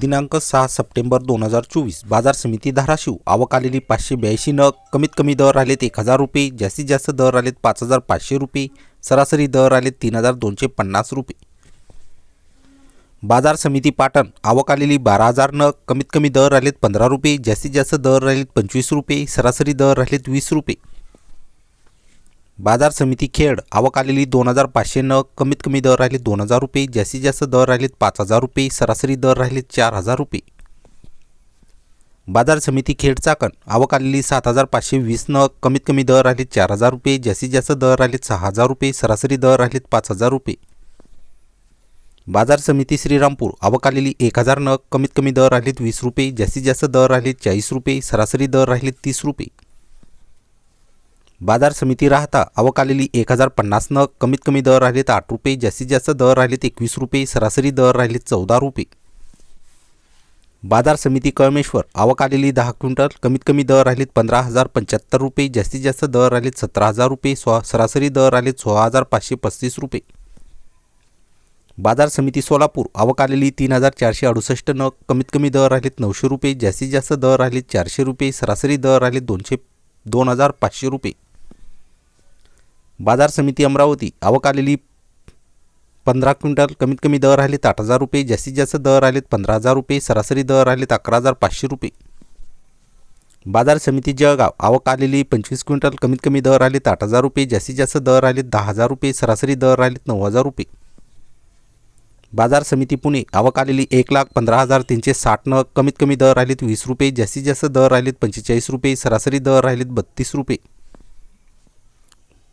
दिनांक सहा सप्टेंबर दोन हजार चोवीस. बाजार समिती धाराशिव. आवक आलेली पाचशे ब्याऐंशी नग. कमीत कमी दर आलेत एक हजार रुपये. जास्तीत जास्त दर आलेत पाच हजार पाचशे रुपये. सरासरी दर आलेत तीन हजार दोनशे पन्नास रुपये. बाजार समिती पाटण. आवक आलेली बारा हजार नग. कमीत कमी दर आलेत पंधरा रुपये. जास्तीत जास्त दर राहिलेत पंचवीस रुपये. सरासरी दर राहिलेत वीस रुपये. बाजार समिती खेड आवक आलेली दोन हजार पाचशे नग कमीत कमी दर राहिले दोन हजार रुपये जास्तीत जास्त दर राहिलेत पाच हजार रुपये सरासरी दर राहिलेत चार हजार रुपये. बाजार समिती खेड चाकण आवक आलेली सात हजार पाचशे वीस नग कमीत कमी दर राहिलेत चार हजार रुपये जास्तीत जास्त दर राहिलेत सहा हजार रुपये सरासरी दर राहिलेत पाच हजार रुपये. बाजार समिती श्रीरामपूर आवक आलेली एक हजार नग कमीत कमी दर राहिलेत वीस रुपये जास्तीत जास्त दर राहिलेत चाळीस रुपये सरासरी दर राहिलेत तीस रुपये. बाजार समिती राहता अवकालेली एक हजार पन्नास नग कमीत कमी दर राहिलेत आठ रुपये जास्तीत जास्त दर राहिलेत एकवीस रुपये सरासरी दर राहिलेत चौदा रुपये. बाजार समिती कळमेश्वर आवक आलेली दहा क्विंटल कमीत कमी दर राहिलेत पंधरा हजार पंच्याहत्तर रुपये जास्तीत जास्त दर राहिलेत सतरा हजार रुपये स्व सरासरी दर राहिलेत सोळा हजार पाचशे पस्तीस रुपये. बाजार समिती सोलापूर आवक आलेली तीन हजार चारशे अडुसष्ट नग कमीत कमी दर राहिलेत नऊशे रुपये जास्तीत जास्त दर राहिलेत चारशे रुपये सरासरी दर राहिलेत दोनशे दोन हजार पाचशे रुपये. बाजार समिती अमरावती. आवक आलेली पंधरा क्विंटल कमीत कमी दर राहिलेत आठ हजार रुपये जास्तीत जास्त दर आलेत पंधरा हजार रुपये सरासरी दर राहिलेत अकरा हजार पाचशे रुपये. बाजार समिती जळगाव. आवक आलेली पंचवीस क्विंटल कमीत कमी दर आलेत आठ हजार रुपये जास्तीत जास्त दर आलेत दहा हजार रुपये सरासरी दर राहिलेत नऊ हजार रुपये. बाजार समिती पुणे. आवक आलेली एक लाख पंधरा हजार तीनशे साठ नग कमीत कमी दर आलेत वीस रुपये जास्तीत जास्त दर राहिलेत पंचेचाळीस रुपये सरासरी दर राहिलेत बत्तीस रुपये.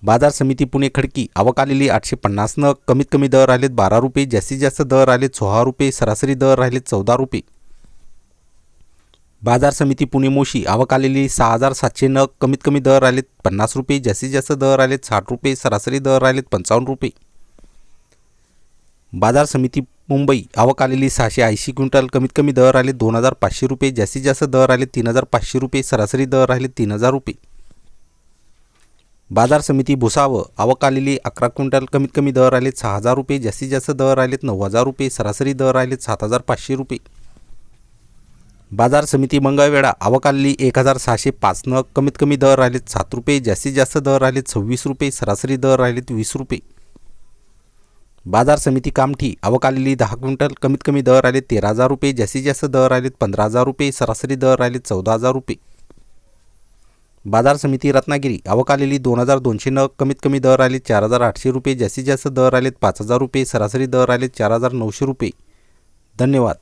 बाजार समिती पुणे खडकी आवक आलेली आठशे पन्नास नग कमीत कमी दर राहिलेत बारा रुपये जास्तीत जास्त दर राहिलेत सोळा रुपये सरासरी दर राहिलेत चौदा रुपये. बाजार समिती पुणे मोशी आवक आलेली सहा हजार सातशे नग कमीत कमी दर राहिलेत पन्नास रुपये जास्तीत जास्त दर राहिलेत साठ रुपये सरासरी दर राहिलेत पंचावन्न रुपये. बाजार समिती मुंबई आवक आलेली सहाशे ऐंशी क्विंटल कमीत कमी दर आले दोन हजार पाचशे रुपये जास्तीत जास्त दर आले तीन हजार पाचशे रुपये सरासरी दर राहिले तीन हजार रुपये. बाजार समिती भुसावं. आवक आलेली अकरा क्विंटल. कमीत कमी दर आलेत सहा हजार रुपये. जास्तीत जास्त दर राहिलेत नऊ हजार रुपये. सरासरी दर राहिलेत सात हजार पाचशे रुपये. बाजार समिती मंगळवेढा. आवक आलेली एक हजार सहाशे पाच नग कमीत कमी दर राहिलेत सात रुपये. जास्तीत जास्त दर आलेत सव्वीस रुपये. सरासरी दर राहिलेत वीस रुपये. बाजार समिती कामठी. आवक आलेली दहा क्विंटल. कमीत कमी दर आले तेरा हजार रुपये. जास्तीत जास्त दर आलेत पंधरा हजार रुपये. सरासरी दर आलेत चौदा हजार रुपये. बाजार समिती रत्नागिरी अवकालेली दोन हजार दोनशे नग कमीत कमी दर आले चार हजार आठशे रुपये जास्तीत जास्त दर आलेत पाच हजार रुपये सरासरी दर आलेत चार हजार नऊशे रुपये. धन्यवाद.